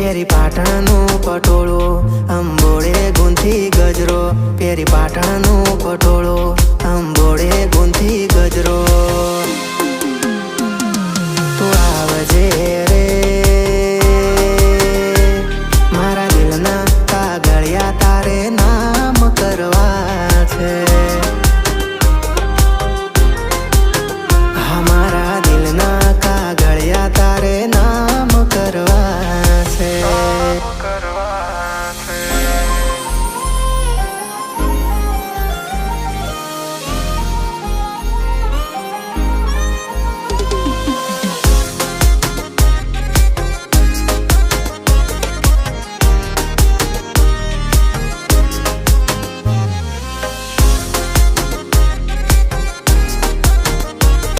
પેરી પાટણનું પટોળો અંબોડે ગુંથી ગજરો. પેરી પાટણનું પટોળો અંબોડે